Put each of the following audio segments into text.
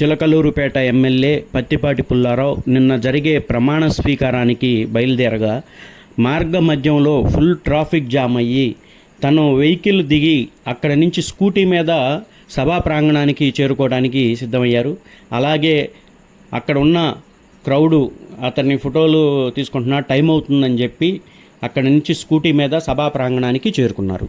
Chilakaluripet MLA Pattipati Pullarao నిన్న జరిగే ప్రమాణ స్వీకారానికి బయలుదేరగా మార్గ మధ్యంలో ఫుల్ ట్రాఫిక్ జామ్ అయ్యి తను వెహికల్ దిగి అక్కడి నుంచి స్కూటీ మీద సభా ప్రాంగణానికి చేరుకోవడానికి సిద్ధమయ్యారు. అలాగే అక్కడ ఉన్న క్రౌడు అతన్ని ఫోటోలు తీసుకుంటున్నా టైం అవుతుందని చెప్పి అక్కడ నుంచి స్కూటీ మీద సభా ప్రాంగణానికి చేరుకున్నారు.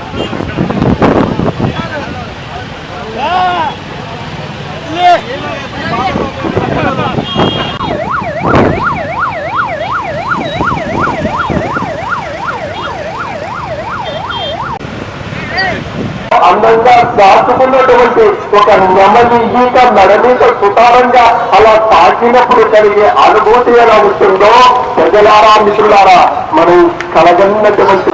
అందంగా దాచుకున్నటువంటి ఒక నెమలి ఈత మెడ మీద సుతారంగా అలా తాకినప్పుడు కలిగే అనుభూతి ఎలా ఉంటుందో ప్రజలారా మిత్రులారా మనం కలగన్నటువంటి